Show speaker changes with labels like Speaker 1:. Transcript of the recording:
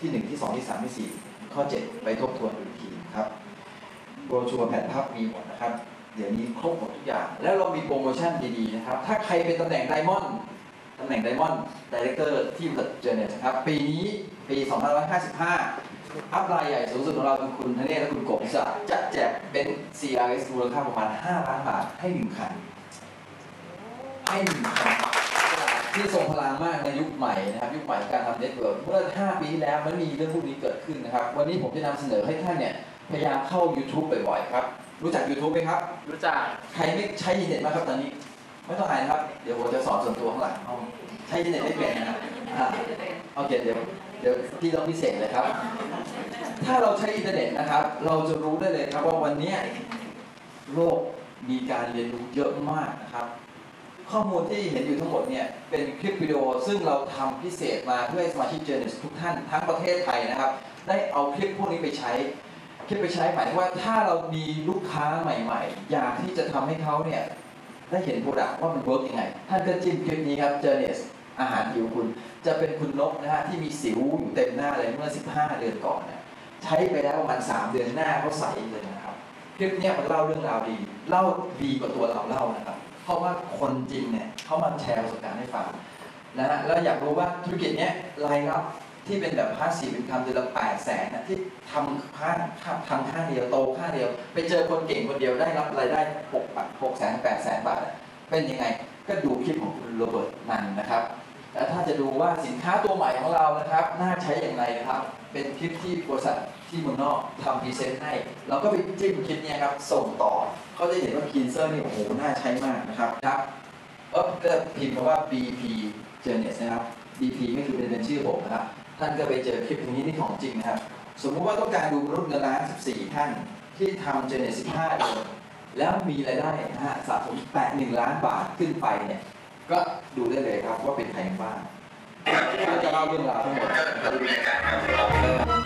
Speaker 1: ที่ 1 ที่ 2 ที่ 3 ที่ 4 ข้อ 7 ไปทบทวนดูอีกทีครับโบรชัวร์แผ่นพับมีหมดนะครับ เดี๋ยวนี้ครบหมดทุกอย่าง แล้วเรามีโปรโมชั่นดีๆนะครับ ถ้าใครเป็นตำแหน่งไดมอนด์ตำแหน่งไดมอนด์ดีเลกเตอร์ที่บริษัทเจเนสนครับ ปีนี้ปี 2555 อัพไลน์ใหญ่สูงสุดของเราคือคุณธเนศและคุณกบจะจะแจกเป็น CRS มูลค่าประมาณ 5 ล้านบาทให้หนึ่งคันให้หนึ่งคัน ที่ทรงพลังมากในยุคใหม่นะครับยุคใหม่การทำเน็ตเวิร์กเมื่อ 5 ปีที่แล้วมันมีเรื่องพวกนี้เกิดขึ้นนะครับ วันนี้ผมจะนำเสนอให้ท่านเนี่ยพยายามเข้า YouTube บ่อยๆครับ รู้จัก YouTube ไหมครับ
Speaker 2: รู้จัก
Speaker 1: ใครไม่ใช้อินเทอร์เน็ตมางครับตอนนี้ ไม่ต้องอายนะครับ เดี๋ยวผมจะสอนส่วนตัวข้างหลังห้องใช้อินเทอร์เน็ตไม่เป็นนะครับอ่าโอเคเดี๋ยวเดี๋ยวพี่ต้องพิเศษเลยครับ ถ้าเราใช้อินเทอร์เน็ตนะครับ เราจะรู้ได้เลยครับว่าวันเนี้ยโลกมีการเรียนรู้เยอะมากนะครับ ข้อมูลที่เห็นอยู่ทั้งหมดเนี่ยเป็นคลิปวิดีโอซึ่งเราทำพิเศษมาเพื่อให้สมาชิกเจอร์เนสทุกท่านทั้งประเทศไทยนะครับ ได้เอาคลิปพวกนี้ไปใช้คลิปไปใช้หมายว่าถ้าเรามีลูกค้าใหม่ ๆ อยากที่จะทำให้เขาเนี่ยได้เห็นโปรดักต์ว่ามันเวิร์กยังไง ท่านก็จิ้มคลิปนี้ครับเจอเนสอาหารผิวคุณ จะเป็นคุณนกนะฮะที่มีสิวอยู่เต็มหน้าเลยเมื่อ 15 เดือนก่อนเนี่ยใช้ไปแล้วประมาณ3เดือนหน้าเขาใสเลยนะครับคลิปนี้มันเล่าเรื่องราวดีเล่าดีกว่าตัวเราเล่านะครับ เพราะว่าคนจริงเนี่ยเขามาแชร์ประสบการณ์ให้ฟังนะฮะแล้วอยากรู้ว่าธุรกิจเนี้ยรายรับที่เป็นแบบพาสี่เป็นคำเดือนละแปดแสนนะที่ทำค่าทำค่าเดียวโตค่าเดียว ไปเจอคนเก่งคนเดียวได้รับรายได้หกบาทหกแสนแปดแสนบาท เป็นยังไงก็ดูคลิปของคุณโรเบิร์ตนันนะครับ แล้วถ้าจะดูว่าสินค้าตัวใหม่ของเรานะครับ น่าใช้อย่างไรนะครับ เป็นคลิปที่บริษัทที่เมืองนอกทำพรีเซนต์ให้ เราก็ไปจิ้มคลิปนี้ครับ ส่งต่อ เขาจะเห็นว่าคีนเซอร์นี่โอ้โห น่าใช้มากนะครับครับเออก็พิมพ์คำว่า BP Journeys นะครับ BP ไม่คือเป็นชื่อผมนะครับ ท่านก็ไปเจอคลิปตรงนี้ที่ของจริงนะครับ สมมุติว่าต้องการดูรุ่นเงินล้าน 14 ท่าน ที่ทำ Journeys 15เดือนแล้วมีรายได้นะฮะสะสม81ล้านบาทขึ้นไปเนี่ย ก็ดูได้เลยครับว่าเป็นใครบ้างก็จะเล่าเรื่องราวทั้งหมด